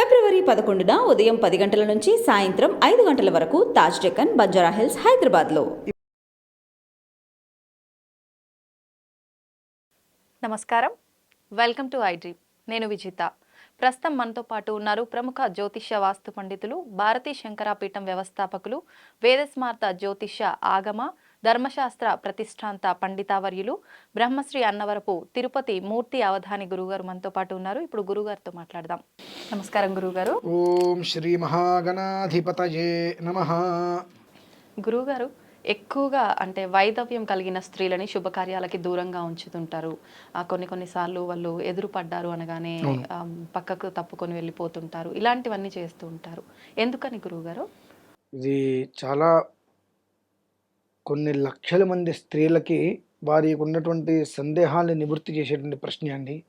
ఫిబ్రవరి పదకొండున ఉదయం పది గంటల నుంచి సాయంత్రం ఐదు గంటల వరకు తాజ్ డెక్కన్ బంజారా హిల్స్ హైదరాబాద్లో. నమస్కారం. వెల్కమ్ టు ఐడ్రీ నేను విజిత. ప్రస్తుతం మనతో పాటు ఉన్నారు ప్రముఖ జ్యోతిష్య వాస్తు పండితులు భారతీ శంకరాపీఠం వ్యవస్థాపకులు వేదస్మార్త జ్యోతిష్య ఆగమ ధర్మశాస్త్ర ప్రతిష్టాంత పండితావర్యులు బ్రహ్మశ్రీ అన్నవరపు తిరుపతి మూర్తి అవధాని గురుగారు మనతో పాటు ఉన్నారు. ఇప్పుడు గురుగారితో మాట్లాడదాం. నమస్కారం గురుగారు. ఓం శ్రీ మహాగణాధిపతయే నమ. గురువుగారు ఎక్కువగా అంటే వైదవ్యం కలిగిన స్త్రీలని శుభకార్యాలకి దూరంగా ఉంచుతుంటారు. ఆ, కొన్ని కొన్నిసార్లు వాళ్ళు ఎదురుపడ్డారు అనగానే పక్కకు తప్పుకొని వెళ్ళిపోతుంటారు. ఇలాంటివన్నీ చేస్తూ ఉంటారు. ఎందుకని గురువుగారు ఇది చాలా కొన్ని లక్షల మంది స్త్రీలకి వారికి ఉన్నటువంటి సందేహాలను నివృత్తి చేసేటువంటి ప్రశ్న అండి.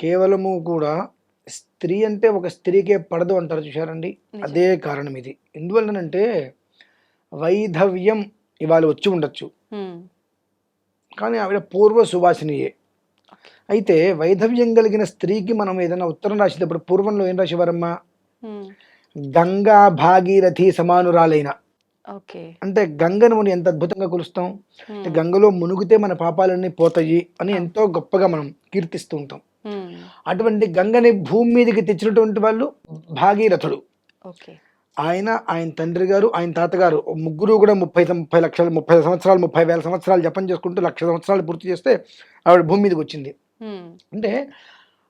కేవలము కూడా స్త్రీ అంటే ఒక స్త్రీకే పడదు అంటారు చూశారండి? అదే కారణం ఇది. ఎందువల్లనంటే వైధవ్యం ఇవాళ వచ్చి ఉండొచ్చు. కానీ ఆవిడ పూర్వ సువాసినియే. అయితే వైధవ్యం కలిగిన స్త్రీకి మనం ఏదైనా ఉత్తరం రాసేటప్పుడు పూర్వంలో ఏం రాసేవారమ్మా? గంగా భాగీరథి సమానురాలైన. అంటే గంగను మనం ఎంత అద్భుతంగా కొలుస్తాం అంటే గంగలో మునుగుతే మన పాపాలన్నీ పోతాయి అని ఎంతో గొప్పగా మనం కీర్తిస్తూ ఉంటాం. హ్మ్, అటువంటి గంగని భూమి మీదకి తెచ్చినటువంటి వాళ్ళు భాగీరథుడు. ఆయన ఆయన తండ్రి గారు ఆయన తాతగారు ముగ్గురు కూడా ముప్పై ముప్పై లక్షలు ముప్పై సంవత్సరాలు ముప్పై వేల సంవత్సరాలు జపం చేసుకుంటూ లక్ష సంవత్సరాలు పూర్తి చేస్తే ఆవిడ భూమి మీదకి వచ్చింది. అంటే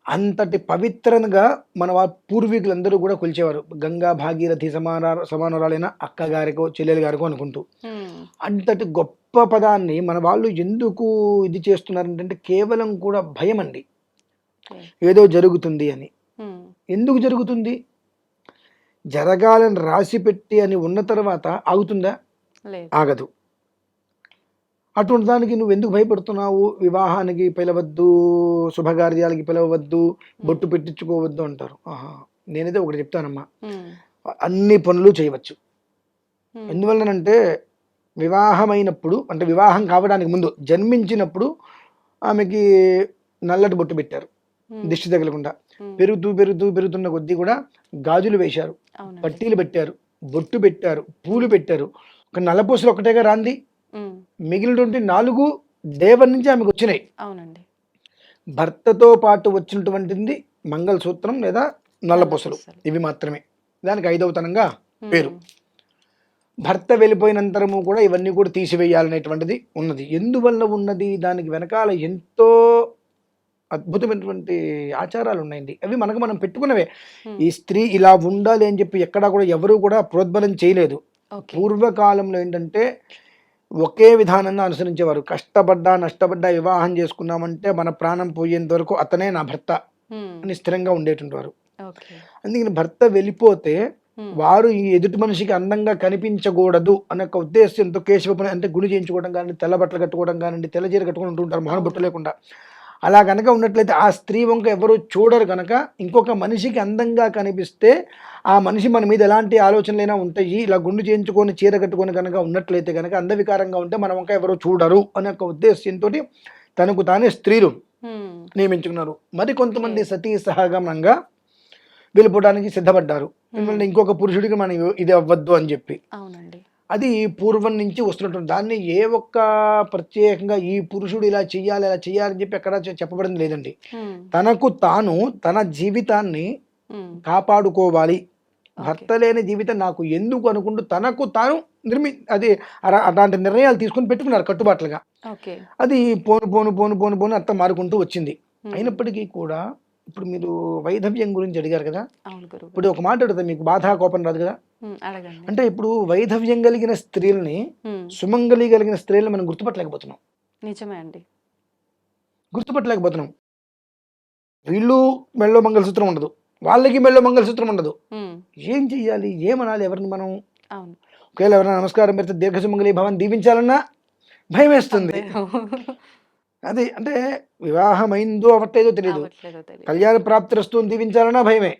అంతటి పవిత్రంగా మన వా పూర్వీకులందరూ కూడా కొలిచేవారు. గంగా భాగీరథి సమాన సమానురాలైన అక్క గారికో చెల్లెలు గారికో అనుకుంటూ. అంతటి గొప్ప పదాన్ని మన వాళ్ళు ఎందుకు ఇది చేస్తున్నారంటే కేవలం కూడా భయం అండి. ఏదో జరుగుతుంది అని. ఎందుకు జరుగుతుంది? జరగాలని రాసి పెట్టి అని ఉన్న తర్వాత ఆగుతుందా? లేదు. ఆగదు. అటువంటి దానికి నువ్వు ఎందుకు భయపడుతున్నావు? వివాహానికి పిలవద్దు శుభకార్యాలకి పిలవద్దు బొట్టు పెట్టించుకోవద్దు అంటారు. ఆహా నేనైతే ఒకటి చెప్తానమ్మా. అన్ని పనులు చేయవచ్చు. ఎందువల్లనంటే వివాహమైనప్పుడు అంటే వివాహం కావడానికి ముందు జన్మించినప్పుడు ఆమెకి నల్లటి బొట్టు పెట్టారు. దిష్టి తగలకుండా. పెరుగుతూ పెరుగుతూ పెరుగుతున్న కొద్దీ కూడా గాజులు వేశారు పట్టీలు పెట్టారు బొట్టు పెట్టారు పూలు పెట్టారు. ఒక నల్లపూసలు ఒకటేగా రాంది. మిగిలినటువంటి నాలుగు దేవర్ నుంచి ఆమెకు వచ్చినాయి. అవునండి. భర్తతో పాటు వచ్చినటువంటిది మంగళసూత్రం లేదా నల్లపూసలు. ఇవి మాత్రమే. దానికి ఐదవతనంగా పేరు. భర్త వెళ్ళిపోయినంతరము కూడా ఇవన్నీ కూడా తీసివేయాలనేటువంటిది ఉన్నది. ఎందువల్ల ఉన్నది? దానికి వెనకాల ఎంతో అద్భుతమైనటువంటి ఆచారాలు ఉన్నాయండి అవి మనకు మనం పెట్టుకున్నవే. ఈ స్త్రీ ఇలా ఉండాలి అని చెప్పి ఎక్కడా కూడా ఎవరు కూడా ప్రోద్బలం చేయలేదు. పూర్వకాలంలో ఏంటంటే ఒకే విధానంగా అనుసరించేవారు. కష్టపడ్డా నష్టపడ్డా వివాహం చేసుకున్నామంటే మన ప్రాణం పోయేంత వరకు అతనే నా భర్త అని స్థిరంగా ఉండేటువంటి వారు. ఓకే. అందుకని భర్త వెళ్ళిపోతే వారు ఈ ఎదుటి మనిషికి అందంగా కనిపించకూడదు అనే ఒక ఉద్దేశంతో కేశవ అంటే గుడి చేయించుకోవడం కానీ తెల్ల బట్టలు కట్టుకోవడం కానివ్వండి తెల్ల చీర కట్టుకుని ఉంటుంటారు మొహం బొట్టు లేకుండా. అలా కనుక ఉన్నట్లయితే ఆ స్త్రీ వంక ఎవరు చూడరు కనుక ఇంకొక మనిషికి అందంగా కనిపిస్తే ఆ మనిషి మన మీద ఎలాంటి ఆలోచనలైనా ఉంటాయి. ఇలా గుండు చేయించుకొని చీర కట్టుకొని కనుక ఉన్నట్లయితే కనుక అందవికారంగా ఉంటే మన వంక ఎవరు చూడరు అనే ఒక ఉద్దేశంతో తనకు తానే స్త్రీలు నియమించుకున్నారు. మరి కొంతమంది సతీ సహగమనంగా వెళ్ళిపోవడానికి సిద్ధపడ్డారు. ఇంకొక పురుషుడికి మనం ఇది అవ్వద్దు అని చెప్పి. అవునండి. అది పూర్వం నుంచి వస్తున్నటువంటి దాన్ని ఏ ఒక్క ప్రత్యేకంగా ఈ పురుషుడు ఇలా చెయ్యాలి ఇలా చెయ్యాలని చెప్పి ఎక్కడా చెప్పబడింది లేదండి. తనకు తాను తన జీవితాన్ని కాపాడుకోవాలి. భర్త లేని జీవితం నాకు ఎందుకు అనుకుంటూ తనకు తాను నిర్మి అది అలా- అలాంటి నిర్ణయాలు తీసుకుని పెట్టుకున్నారు కట్టుబాట్లుగా. అది పోను పోను పోను పోను పోను అత్త మారుకుంటూ వచ్చింది. అయినప్పటికీ కూడా ఇప్పుడు మీరు వైధవ్యం గురించి అడిగారు కదా? ఇప్పుడు ఒక మాట అడుగుతా మీకు బాధ కోపం రాదు కదా? అంటే ఇప్పుడు వైధవ్యం కలిగిన స్త్రీలని సుమంగళి కలిగిన స్త్రీలను మనం గుర్తుపట్టలేకపోతున్నాం. నిజమే అండి. గుర్తుపట్టలేకపోతున్నాం. వీళ్ళు మెళ్ళో మంగళసూత్రం ఉండదు. వాళ్ళకి మెళ్ళో మంగళసూత్రం ఉండదు. ఏం చెయ్యాలి? ఏమనాలి ఎవరిని మనం? ఒకవేళ ఎవరైనా నమస్కారం పెడితే దీర్ఘ సుమంగళి భవన్ దీవించాలన్నా భయం వేస్తుంది అది అంటే వివాహం అయిందో అవ్వట్లేదో తెలియదు కళ్యాణ ప్రాప్తి వస్తువుని దీవించాలన్నా భయమే.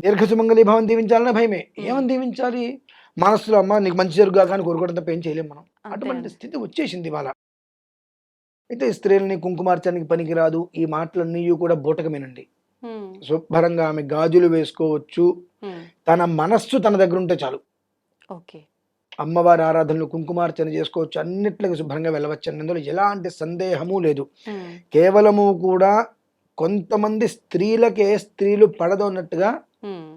దీర్ఘ సుమంగళి భవన్ దీవించాలన్నా భయమే. ఏమని దీవించాలి? మనసులో అమ్మ నీకు మంచి జరుగుగా కానీ కోరుకోవడం తప్ప ఏం చేయలేం మనం. అటువంటి. స్థితి వచ్చేసింది ఇవాళ. అయితే స్త్రీలని కుంకుమార్చడానికి పనికిరాదు. ఈ మాటలన్నీ కూడా బూటకమేనండి. శుభ్రంగా ఆమె గాజులు వేసుకోవచ్చు. తన మనస్సు తన దగ్గర ఉంటే చాలు. ఓకే. అమ్మవారి ఆరాధనలు కుంకుమార్చన చేసుకోవచ్చు. అన్నిట్లకి శుభ్రంగా వెళ్ళవచ్చు. అందులో ఎలాంటి సందేహము లేదు. కేవలము కూడా కొంతమంది స్త్రీలకే స్త్రీలు పడదు అన్నట్టుగా ఉమ్,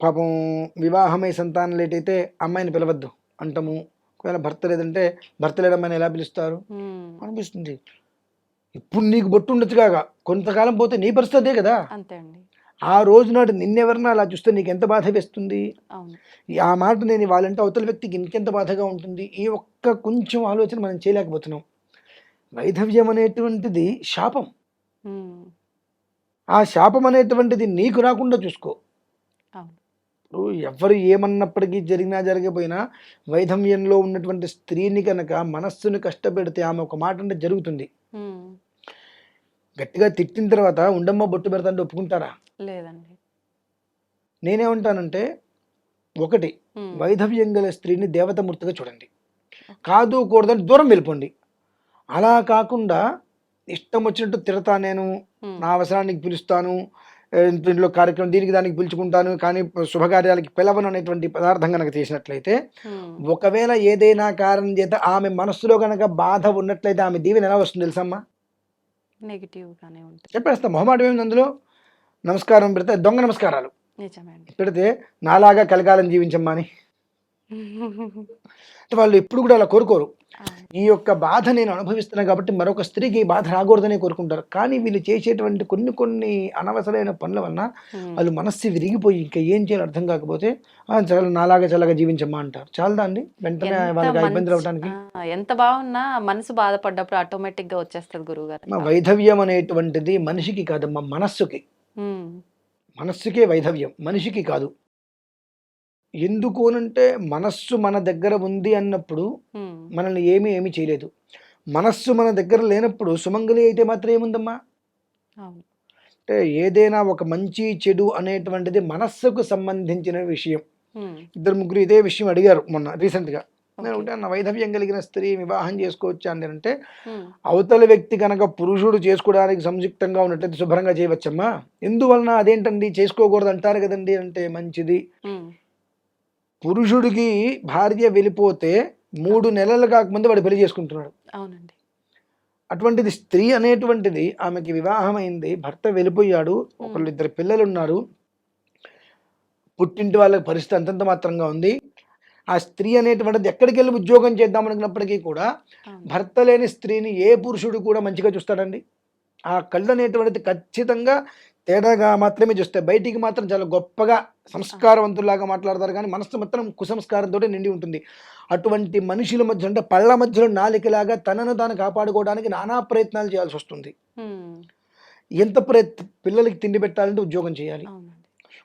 పాపం వివాహమై సంతానం లేట్ అయితే అమ్మాయిని పిలవద్దు అంటాము. ఒకవేళ భర్త లేదంటే భర్త లేని అమ్మాయిని ఎలా పిలుస్తారు? అనిపిస్తుంది. ఇప్పుడు నీకు బొట్టు ఉండొచ్చు కాక కొంతకాలం పోతే నీ పరిస్థితి అదే కదా. అంతే అండి. ఆ రోజు నాడు నిన్నెవరన్నా అలా చూస్తే నీకు ఎంత బాధ వేస్తుంది? ఆ మాట నేను వాళ్ళంటే అవతల వ్యక్తికి ఇంకెంత బాధగా ఉంటుంది? ఈ ఒక్క కొంచెం ఆలోచన మనం చేయలేకపోతున్నాం. వైధవ్యం అనేటువంటిది శాపం. ఆ శాపం అనేటువంటిది నీకు రాకుండా చూసుకో. ఎవరు ఏమన్నప్పటికీ జరిగినా జరగకపోయినా వైధవ్యంలో ఉన్నటువంటి స్త్రీని కనుక మనస్సుని కష్టపెడితే ఆమె ఒక మాట అంటే జరుగుతుంది. గట్టిగా తిట్టిన తర్వాత ఉండమ్మ బొట్టు పెడతాంటే ఒప్పుకుంటారా లేదండి. నేనేమంటానంటే ఒకటి వైధవ్యం గల స్త్రీని దేవతమూర్తిగా చూడండి. కాదు కూడదని దూరం వెళ్ళిపోండి. అలా కాకుండా ఇష్టం వచ్చినట్టు తిడతా నేను నా అవసరానికి పిలుస్తాను ఇంట్లో కార్యక్రమం దీనికి దానికి పిలుచుకుంటాను కానీ శుభకార్యాలకి పిలవను అనేటువంటి పదార్థం కనుక చేసినట్లయితే ఒకవేళ ఏదైనా కారణం చేత ఆమె మనస్సులో కనుక బాధ ఉన్నట్లయితే ఆమె దీవెన ఎలా వస్తుంది తెలుసమ్మా నెగిటివ్ గానే ఉంటుంది. చెప్పేస్తా మొహమాటం ఏమింది అందులో? నమస్కారం పెడితే దొంగ నమస్కారాలు. నిజమే అండి. పెడితే నాలాగా కలకాలం జీవించమ్మా అని. వాళ్ళు ఎప్పుడు కూడా అలా కోరుకోరు. ఈ యొక్క బాధ నేను అనుభవిస్తున్నా కాబట్టి మరొక స్త్రీకి ఈ బాధ రాకూడదని కోరుకుంటారు. కానీ వీళ్ళు చేసేటువంటి కొన్ని కొన్ని అనవసరమైన పనుల వలన వాళ్ళు మనస్సు విరిగిపోయి ఇంకా ఏం చేయాలో అర్థం కాకపోతే "ఆ, చాలా నాలాగా చల్లగా జీవించమ్మా అంటారు. చాలదా అండి? వెంటనే వాళ్ళకి ఇబ్బందులు అవడానికి ఎంత బాగున్నా మనసు బాధపడ్డప్పుడు ఆటోమేటిక్గా వచ్చేస్తుంది గురువు మా గారు వైధవ్యం అనేటువంటిది మనిషికి కాదమ్మా మనస్సుకి. మనస్సుకే వైధవ్యం మనిషికి కాదు. ఎందుకు అనంటే మనస్సు మన దగ్గర ఉంది అన్నప్పుడు మనల్ని ఏమీ ఏమీ చేయలేదు. మనస్సు మన దగ్గర లేనప్పుడు సుమంగలి అయితే మాత్రం ఏముందమ్మా? అంటే ఏదైనా ఒక మంచి చెడు అనేటువంటిది మనస్సుకు సంబంధించిన విషయం. ఇద్దరు ముగ్గురు ఇదే విషయం అడిగారు మొన్న రీసెంట్గా. నేను. ఒకటే అన్న వైధవ్యం కలిగిన స్త్రీ వివాహం చేసుకోవచ్చా అని అంటే అవతల వ్యక్తి కనుక పురుషుడు చేసుకోవడానికి సంయుక్తంగా ఉన్నట్లయితే శుభ్రంగా చేయవచ్చమ్మా? ఎందువలన అదేంటండి? చేసుకోకూడదు అంటారు కదండి అంటే మంచిది. పురుషుడికి భార్య వెళ్ళిపోతే మూడు నెలలు కాకముందే వాడు పెళ్ళి చేసుకుంటున్నాడు. అవునండి. అటువంటిది స్త్రీ అనేటువంటిది ఆమెకి వివాహం అయింది భర్త వెళ్ళిపోయాడు ఒకళ్ళు ఇద్దరు పిల్లలు ఉన్నారు పుట్టింటి వాళ్ళ పరిస్థితి అంతంత మాత్రంగా ఉంది. ఆ స్త్రీ అనేటువంటిది ఎక్కడికి వెళ్ళి ఉద్యోగం చేద్దాం అనుకున్నప్పటికీ కూడా భర్త లేని స్త్రీని ఏ పురుషుడు కూడా మంచిగా చూస్తాడండి. ఆ కళ్ళు అనేటువంటిది ఖచ్చితంగా తేడాగా మాత్రమే చూస్తాయి బయటికి మాత్రం చాలా గొప్పగా సంస్కారవంతులాగా మాట్లాడతారు. కానీ మనసు మాత్రం కుసంస్కారంతో నిండి ఉంటుంది. అటువంటి మనుషుల మధ్య అంటే పళ్ళ మధ్యలో నాలికలాగా తనను తాను కాపాడుకోవడానికి నానా ప్రయత్నాలు చేయాల్సి వస్తుంది. ఎంత ప్రయత్ పిల్లలకి తిండి పెట్టాలంటే ఉద్యోగం చేయాలి.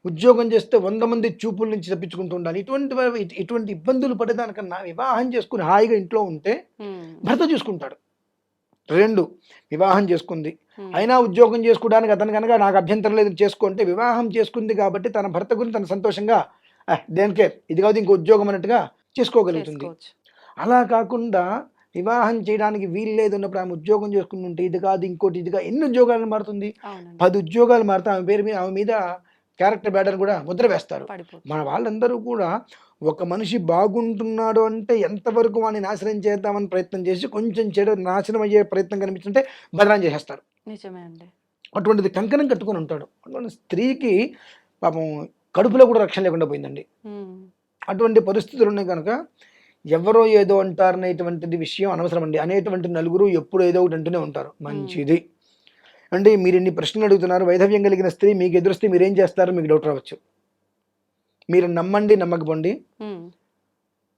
ఉద్యోగం చేస్తే వంద మంది చూపుల నుంచి తప్పించుకుంటూ ఉండాలి. ఇటువంటి ఇటువంటి ఇబ్బందులు పడేదానికన్నా వివాహం చేసుకుని హాయిగా ఇంట్లో ఉంటే భర్త చూసుకుంటాడు. రెండు వివాహం చేసుకుంది. అయినా ఉద్యోగం చేసుకోవడానికి అతను కనుక నాకు అభ్యంతరం లేదు చేసుకుంటే వివాహం చేసుకుంది కాబట్టి తన భర్త గురించి తన సంతోషంగా "ఆ, దేనికే ఇది కాదు ఇంకో ఉద్యోగం అన్నట్టుగా చేసుకోగలుగుతుంది. అలా కాకుండా వివాహం చేయడానికి వీలు లేదు ఉన్నప్పుడు ఆమె ఉద్యోగం చేసుకుని ఉంటే ఇది కాదు ఇంకోటి ఇదిగా ఎన్ని ఉద్యోగాలు మారుతుంది? పది ఉద్యోగాలు మారితే ఆమె పేరు మీద ఆమె మీద క్యారెక్టర్ బ్యాడర్ కూడా ముద్ర వేస్తారు. మన వాళ్ళందరూ కూడా ఒక మనిషి బాగుంటున్నాడు అంటే ఎంతవరకు వాడిని నాశనం చేద్దామని ప్రయత్నం చేసి కొంచెం చెడు నాశనం అయ్యే ప్రయత్నం కనిపించుంటే బదనాం చేసేస్తారు. నిజమే అండి. అటువంటిది కంకణం కట్టుకొని ఉంటాడు. అటువంటి స్త్రీకి పాపం కడుపులో కూడా రక్షణ లేకుండా పోయిందండి. అటువంటి పరిస్థితులు ఉన్నాయి కనుక ఎవరో ఏదో అంటారనేటువంటిది విషయం అనవసరం అండి అనేటువంటి నలుగురు ఎప్పుడు ఏదో ఒకటి అంటూనే ఉంటారు. మంచిది. అంటే మీరు ఇన్ని ప్రశ్నలు అడుగుతున్నారు వైధవ్యం కలిగిన స్త్రీ మీకు ఎదురుస్తే మీరు ఏం చేస్తారో? మీకు డౌట్ రావచ్చు. మీరు నమ్మండి నమ్మకపోండి.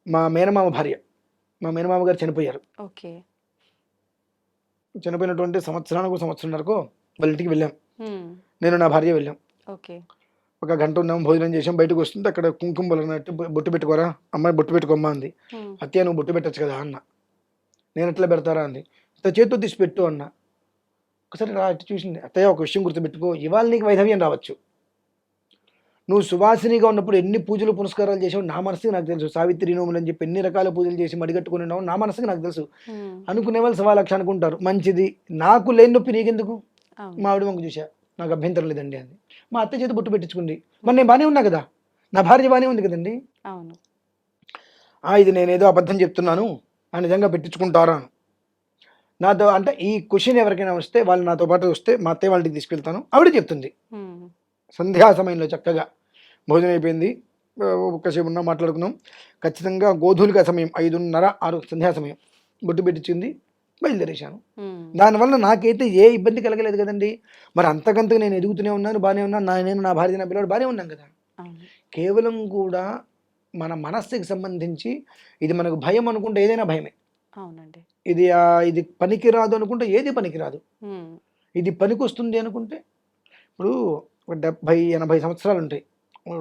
మా మేనమామ భార్య మా మేనమామ గారు చనిపోయారు. ఓకే. చనిపోయినటువంటి సంవత్సరానికి సంవత్సరంన్నరకు వాళ్ళ ఇంటికి వెళ్ళాం. నేను నా భార్య వెళ్ళాం. ఓకే. ఒక గంట ఉన్నాం భోజనం చేసాం బయటకు వస్తుంటే అక్కడ కుంకుమ బొలనట్టు బొట్టు పెట్టుకోరా? అమ్మాయి బొట్టు పెట్టుకోమ్మా అంది. అత్తయ్య నువ్వు బొట్టు పెట్టచ్చు కదా అన్న. నేను ఎట్లా పెడతారా అంది. చేతితో తీసి పెట్టు అన్న. ఒకసారి రా చూసింది. అత్తయ్య ఒక విషయం గుర్తుపెట్టుకో. ఇవాళ నీకు వైధవ్యం రావచ్చు. నువ్వు సువాసినిగా ఉన్నప్పుడు ఎన్ని పూజలు పునస్కారాలు చేసావు నా మనసుకి నాకు తెలుసు. సావిత్రి నోములు అని చెప్పి ఎన్ని రకాల పూజలు చేసి మడిగట్టుకుని ఉన్నావు నా మనసుకి నాకు తెలుసు. అనుకునే వాళ్ళు సవా లక్ష అనుకుంటారు. మంచిది. నాకు లేని నొప్పి నీకెందుకు? మా ఆవిడ వంక చూసా నాకు అభ్యంతరం లేదండి అని మా అత్త చేత బొట్టు పెట్టించుకుంది మరి నేను బాగానే ఉన్నా కదా? నా భార్య బాగానే ఉంది కదండి? అవును. ఇది నేనేదో అబద్ధం చెప్తున్నాను. ఆ నిజంగా పెట్టించుకుంటారా? నాతో అంటే ఈ క్వశ్చన్ ఎవరికైనా వస్తే వాళ్ళు నాతో పాటు వస్తే మా అత్తయ్య వాళ్ళకి తీసుకెళ్తాను. ఆవిడ చెప్తుంది. సంధ్యా సమయంలో చక్కగా. భోజనం అయిపోయింది. ఒక్కసేపు ఉన్నా మాట్లాడుకున్నాం. ఖచ్చితంగా గోధులిక సమయం ఐదున్నర ఆరు సంధ్యా సమయం. బొట్టు పెట్టించింది. బయలుదేరేశాను. దానివల్ల నాకైతే ఏ ఇబ్బంది కలగలేదు కదండి. మరి అంతకంతకు నేను ఎదుగుతూనే ఉన్నాను బాగానే ఉన్నాను. నా నేను నా భార్య నా పిల్లడు బాగానే ఉన్నాం కదా. కేవలం కూడా మన మనస్సుకి సంబంధించి ఇది మనకు భయం అనుకుంటే ఏదైనా భయమే. అవునండి. ఇది ఇది పనికిరాదు అనుకుంటే ఏది పనికిరాదు. ఇది పనికొస్తుంది అనుకుంటే ఇప్పుడు డెబ్భై ఎనభై సంవత్సరాలు ఉంటాయి.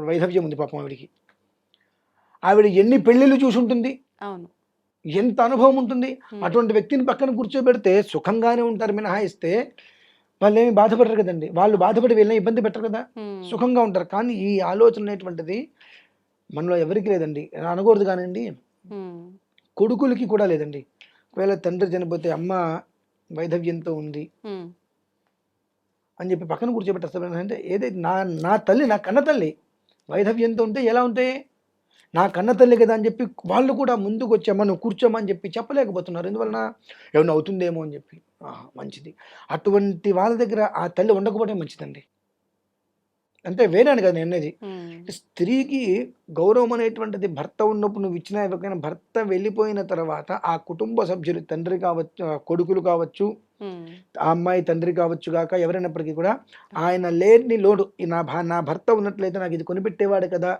వైధవ్యం ఉంది పాపం ఆవిడికి. ఆవిడ ఎన్ని పెళ్ళిళ్ళు చూసి ఉంటుంది అవును. ఎంత అనుభవం ఉంటుంది? అటువంటి వ్యక్తిని పక్కన కూర్చోబెడితే సుఖంగానే ఉంటారు మినహాయిస్తే వాళ్ళు ఏమి బాధపడరు కదండి. వాళ్ళు బాధపడి వీళ్ళని ఇబ్బంది పెట్టరు కదా. సుఖంగా ఉంటారు. కానీ ఈ ఆలోచన అనేటువంటిది మనలో ఎవరికి లేదండి. అనకూడదు కానివ్వండి కొడుకులకి కూడా లేదండి. ఒకవేళ తండ్రి చనిపోతే అమ్మ వైధవ్యంతో ఉంది. అని చెప్పి పక్కన కూర్చోబెట్టేస్తారు అంటే ఏదైతే నా నా తల్లి నా కన్న తల్లి వైధవ్యంతో ఉంటే ఎలా ఉంటాయి నా కన్న తల్లి కదా అని చెప్పి వాళ్ళు కూడా ముందుకు వచ్చామా నువ్వు కూర్చోమని చెప్పి చెప్పలేకపోతున్నారు. ఎందువలన? ఏమైనా అవుతుందేమో అని చెప్పి. ఆహా, మంచిది. అటువంటి వాళ్ళ దగ్గర ఆ తల్లి ఉండకపోవడం మంచిదండి. అంటే వేరేని కదా నేను అనేది ఉమ్, స్త్రీకి గౌరవం అనేటువంటిది భర్త ఉన్నప్పుడు నువ్వు ఇచ్చినా ఇవ్వకైనా భర్త వెళ్ళిపోయిన తర్వాత ఆ కుటుంబ సభ్యులు తండ్రి కావచ్చు కొడుకులు కావచ్చు ఆ అమ్మాయి తండ్రి కావచ్చు కాక ఎవరైనప్పటికీ కూడా ఆయన లేని లోడు. నా నా భర్త ఉన్నట్లయితే నాకు ఇది కొనిపెట్టేవాడు కదా.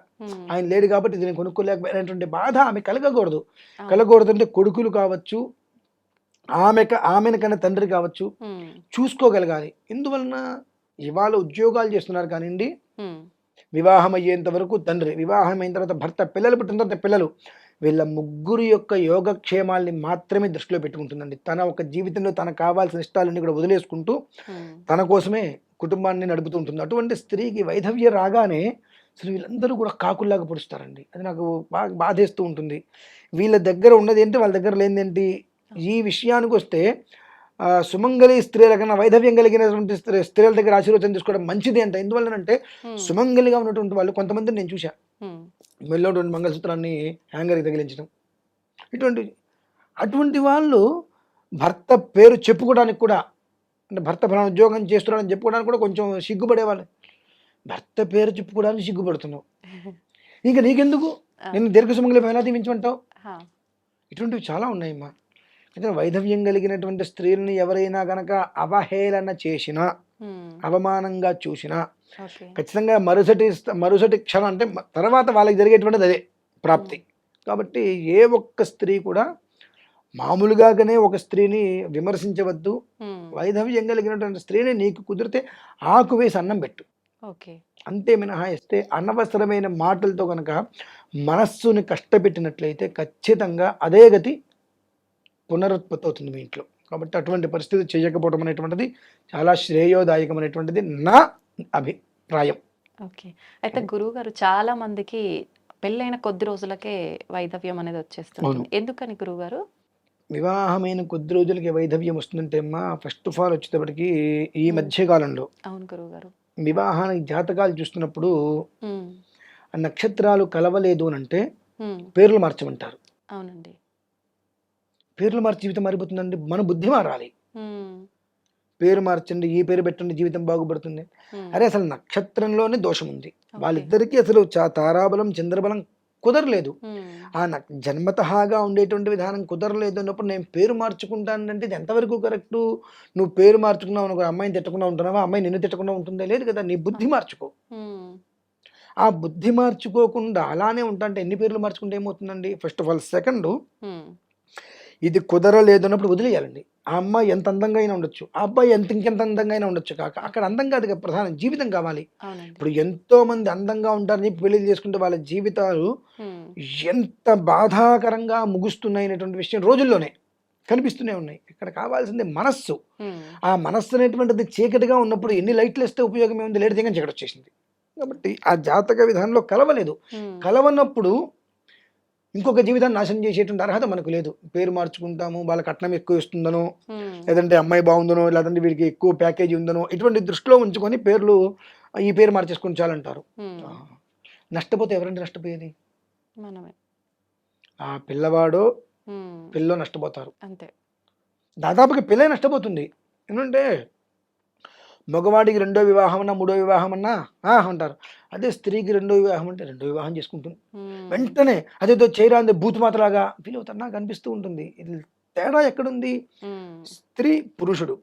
ఆయన లేడు కాబట్టి ఇది నేను కొనుక్కోలేకపోయినటువంటి బాధ ఆమె కలగకూడదు. కలగకూడదు అంటే కొడుకులు కావచ్చు ఆమె ఆమెను కన్నా తండ్రి కావచ్చు చూసుకోగలగాలి. ఎందువలన ఇవాళ ఉద్యోగాలు చేస్తున్నారు కానివ్వండి. వివాహం అయ్యేంత వరకు తండ్రి వివాహం అయిన తర్వాత భర్త పిల్లలు పుట్టిన తర్వాత పిల్లలు. వీళ్ళ ముగ్గురు యొక్క యోగక్షేమాల్ని మాత్రమే దృష్టిలో పెట్టుకుంటుందండి. తన ఒక జీవితంలో తనకు కావాల్సిన ఇష్టాలన్నీ కూడా వదిలేసుకుంటూ తన కోసమే కుటుంబాన్ని నడుపుతూ ఉంటుంది. అటువంటి స్త్రీకి వైధవ్య రాగానే అసలు వీళ్ళందరూ కూడా కాకుల్లాగా పొడుస్తారండి. అది నాకు బాగా బాధేస్తూ ఉంటుంది. వీళ్ళ దగ్గర ఉన్నది ఏంటి వాళ్ళ దగ్గర లేనిదేంటి? ఈ విషయానికి వస్తే సుమంగళి స్త్రీల కన్నా వైధవ్యం కలిగినటువంటి స్త్రీ స్త్రీల దగ్గర ఆశీర్వచనం తీసుకోవడం మంచిది అంట. ఎందువల్లనంటే ఉమ్, సుమంగలిగా ఉన్నటువంటి వాళ్ళు కొంతమందిని నేను చూశా. మెల్లటువంటి మంగళసూత్రాన్ని హ్యాంగర్కి తగిలించడం. ఇటువంటి అటువంటి వాళ్ళు భర్త పేరు చెప్పుకోవడానికి కూడా అంటే భర్త ఫలానా ఉద్యోగం చేస్తున్నాడని చెప్పుకోవడానికి కూడా కొంచెం సిగ్గుపడేవాళ్ళు. భర్త పేరు చెప్పుకోవడానికి సిగ్గుపడుతున్నావు. ఇంకా నీకెందుకు. నేను దీర్ఘ సుమంగళి ఎలా దీవించమంటావు? ఇటువంటివి చాలా ఉన్నాయమ్మా. అయితే వైధవ్యం కలిగినటువంటి స్త్రీలని ఎవరైనా గనక అవహేళన చేసినా అవమానంగా చూసినా ఖచ్చితంగా మరుసటి మరుసటి క్షణం అంటే తర్వాత వాళ్ళకి జరిగేటువంటిది అదే ప్రాప్తి. కాబట్టి ఏ ఒక్క స్త్రీ కూడా మామూలుగానే ఒక స్త్రీని విమర్శించవద్దు. వైధవ్యం కలిగినటువంటి స్త్రీని నీకు కుదిరితే ఆకు వేసి అన్నం పెట్టు. ఓకే. అంతే మినహాయిస్తే అనవసరమైన మాటలతో కనుక మనస్సుని కష్టపెట్టినట్లయితే ఖచ్చితంగా అదే గతి పునరుత్పత్తి అవుతుంది మీ ఇంట్లో. కాబట్టి అటువంటి పరిస్థితి చేయకపోవడం అనేటువంటిది చాలా శ్రేయోదాయకమైనటువంటిది నా అభిప్రాయం. ఓకే. అయితే గురువు గారు చాలా మందికి పెళ్ళైన కొద్ది రోజులకే వైధవ్యం అనేది వచ్చేస్తుంది. ఎందుకని గురువు గారు వివాహమైన కొద్ది రోజులకి వైధవ్యం వస్తుందంటే అమ్మా ఫస్ట్ ఆఫ్ ఆల్ వచ్చేటప్పటికి ఈ మధ్యకాలంలో అవును గురువు గారు వివాహానికి జాతకాలు చూస్తున్నప్పుడు నక్షత్రాలు కలవలేదు అని అంటే పేర్లు మార్చమంటారు. అవునండి. పేర్లు మార్చి జీవితం మారిపోతుందండి మన బుద్ధి మారాలి. పేరు మార్చండి ఈ పేరు పెట్టండి జీవితం బాగుపడుతుంది. అరే అసలు నక్షత్రంలోనే దోషం ఉంది. వాళ్ళిద్దరికీ అసలు చా- తారాబలం చంద్రబలం కుదరలేదు. ఆ జన్మతహాగా ఉండేటువంటి విధానం కుదరలేదు అన్నప్పుడు నేను పేరు మార్చుకుంటానంటే ఇది ఎంతవరకు కరెక్టు? నువ్వు పేరు మార్చుకున్నావు అనుకో అమ్మాయిని తిట్టకుండా ఉంటున్నావా? అమ్మాయి నిన్ను తిట్టకుండా ఉంటుందే? లేదు కదా నీ బుద్ధి మార్చుకో. ఆ బుద్ధి మార్చుకోకుండా అలానే ఉంటా అంటే ఎన్ని పేర్లు మార్చుకుంటే ఏమవుతుందండి? ఫస్ట్ ఆఫ్ ఆల్ సెకండ్ ఇది కుదరలేదు అన్నప్పుడు వదిలేయాలండి. ఆ అమ్మాయి ఎంత అందంగా అయినా ఉండొచ్చు. ఆ అబ్బాయి ఎంత ఇంకెంత అందంగా అయినా ఉండొచ్చు కాక అక్కడ అందం కాదు ప్రధానం జీవితం కావాలి. ఇప్పుడు ఎంతో మంది అందంగా ఉంటారని పెళ్ళి చేసుకుంటే వాళ్ళ జీవితాలు ఎంత బాధాకరంగా ముగుస్తున్నాయి అనేటువంటి విషయం రోజుల్లోనే కనిపిస్తూనే ఉన్నాయి. ఇక్కడ కావాల్సింది మనస్సు. ఆ మనస్సు అనేటువంటిది చీకటిగా ఉన్నప్పుడు ఎన్ని లైట్లు వేస్తే ఉపయోగం ఏముంది? లేట్ దిగని చీకటి వచ్చేసింది. కాబట్టి ఆ జాతక విధానంలో కలవలేదు. కలవనప్పుడు ఇంకొక జీవితాన్ని నాశనం చేసేటువంటి అర్హత మనకు లేదు. పేరు మార్చుకుంటాము వాళ్ళ కట్నం ఎక్కువ ఇస్తుందనో ఉమ్, లేదంటే అమ్మాయి బాగుందనో లేదంటే వీరికి ఎక్కువ ప్యాకేజీ ఉందనో ఇటువంటి దృష్టిలో ఉంచుకొని పేర్లు ఈ పేరు మార్చేసుకుని చాలంటారు. ఆ. నష్టపోతే ఎవరండి నష్టపోయేది? మనమే. ఆ పిల్లవాడు ఉమ్, పిల్లో నష్టపోతారు. అంతే. దాదాపుగా పిల్లే నష్టపోతుంది. ఎందుకంటే మగవాడికి రెండో వివాహం అన్నా మూడో వివాహం అన్నా ఆ అంటారు. అదే స్త్రీకి రెండో వివాహం అంటే రెండో వివాహం చేసుకుంటుంది. వెంటనే అదేదో చేయరాంది బూత్ మాతలాగా ఫీల్ అవుతారు. నాకు అనిపిస్తూ ఉంటుంది. ఇది తేడా ఎక్కడుంది? స్త్రీ పురుషుడు.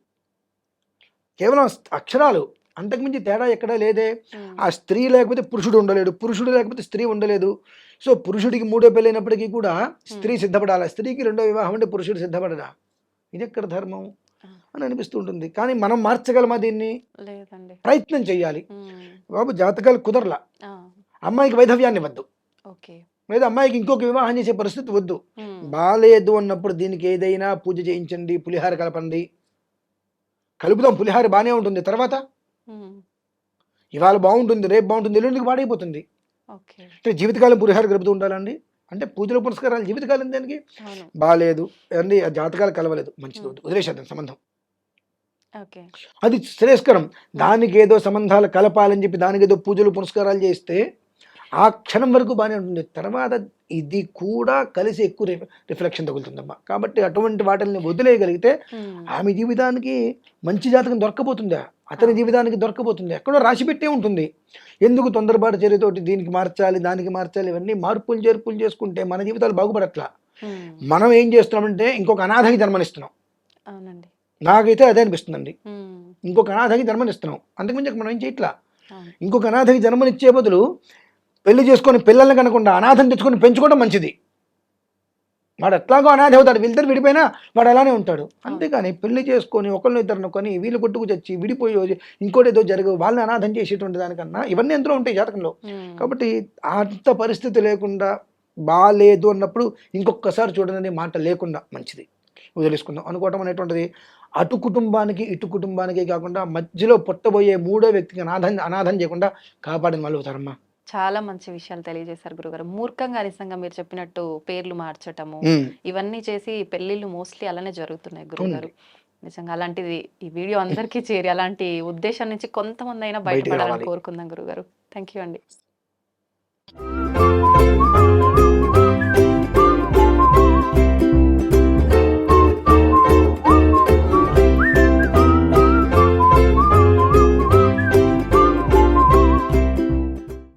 కేవలం అక్షరాలు. అంతకుమించి తేడా ఎక్కడా లేదే. ఆ స్త్రీ లేకపోతే పురుషుడు ఉండలేడు. పురుషుడు లేకపోతే స్త్రీ ఉండలేదు. సో పురుషుడికి మూడో పెళ్ళైనప్పటికీ కూడా స్త్రీ సిద్ధపడాలి? స్త్రీకి రెండో వివాహం అంటే పురుషుడు సిద్ధపడడా? ఇది ఎక్కడ ధర్మం? అని అనిపిస్తూ ఉంటుంది. కానీ మనం మార్చగలమా దీన్ని? ప్రయత్నం చేయాలి బాబు జాతకాలు కుదరలా. అమ్మాయికి వైధవ్యాన్ని వద్దు. లేదా అమ్మాయికి ఇంకొక వివాహం చేసే పరిస్థితి వద్దు. బాలేదు అన్నప్పుడు దీనికి ఏదైనా పూజ చేయించండి పులిహార కలపండి. కలుపుదాం పులిహార బాగానే ఉంటుంది. తర్వాత? ఇవాళ బాగుంటుంది రేపు బాగుంటుంది ఎల్లుండికి పాడైపోతుంది. అంటే జీవితకాలం పులిహార గడుపుతూ ఉండాలండి అంటే పూజలు పురస్కారాలు జీవితకాలం దేనికి? బాగాలేదు అండి ఆ జాతకాలు కలవలేదు. మంచిది వదిలేసేద్దాం సంబంధం. అది శ్రేయస్కరం. దానికి ఏదో సంబంధాలు కలపాలని చెప్పి దానికి ఏదో పూజలు పురస్కారాలు చేస్తే ఆ క్షణం వరకు బాగానే ఉంటుంది. తర్వాత ఇది కూడా కలిసి ఎక్కువ రిఫ్ రిఫ్లెక్షన్ తగులుతుందమ్మా. కాబట్టి అటువంటి వాటిని వదిలేయగలిగితే ఆమె జీవితానికి మంచి జాతకం దొరకపోతుందా అతని జీవితానికి దొరకపోతుంది ఎక్కడో రాసి పెట్టే ఉంటుంది. ఎందుకు తొందరపాటు చర్యతోటి దీనికి మార్చాలి దానికి మార్చాలి ఇవన్నీ మార్పులు చేర్పులు చేసుకుంటే మన జీవితాలు బాగుపడట్లా. మనం ఏం చేస్తున్నామంటే ఇంకొక అనాథకి జన్మనిస్తున్నాం. అవునండి. నాకైతే అదే అనిపిస్తుందండి. ఇంకొక అనాథకి జన్మనిస్తున్నాం. అంతకుమించి మనం ఏం చేయట్లా? ఇంకొక అనాథకి జన్మనిచ్చే బదులు పెళ్ళి చేసుకొని పిల్లల్ని కనకుండా అనాథం తెచ్చుకొని పెంచుకోవడం మంచిది. వాడు ఎట్లాగో అనాథ అవుతాడు. వీళ్ళిద్దరు విడిపోయినా వాడు అలానే ఉంటాడు. అంతేగాని పెళ్ళి చేసుకొని ఒకరిని ఇద్దరిని కొని వీళ్ళు కొట్టుకు చచ్చి విడిపోయి వచ్చి ఇంకోటి ఏదో జరగవు వాళ్ళని అనాథం చేసేటువంటి దానికన్నా ఇవన్నీ ఎంతలో ఉంటాయి జాతకంలో. కాబట్టి అంత పరిస్థితి లేకుండా బాగాలేదు అన్నప్పుడు ఇంకొకసారి చూడనని మాట లేకుండా మంచిది. వదిలేసుకుందాం. అనుకోవటం అనేటువంటిది అటు కుటుంబానికి ఇటు కుటుంబానికి కాకుండా మధ్యలో పుట్టబోయే మూడో వ్యక్తికి అనాథం అనాథం చేయకుండా కాపాడిన వాళ్ళు అవుతారమ్మా. చాలా మంచి విషయాలు తెలియజేశారు గురుగారు. మూర్ఖంగా నిజంగా మీరు చెప్పినట్టు పేర్లు మార్చటము. ఇవన్నీ చేసి పెళ్ళిళ్ళు మోస్ట్లీ అలానే జరుగుతున్నాయి గురుగారు. నిజంగా అలాంటిది ఈ వీడియో అందరికీ చేరి అలాంటి ఉద్దేశం నుంచి కొంతమంది అయినా బయటపడాలని. కోరుకుందాం గురుగారు. థ్యాంక్ యూ అండి.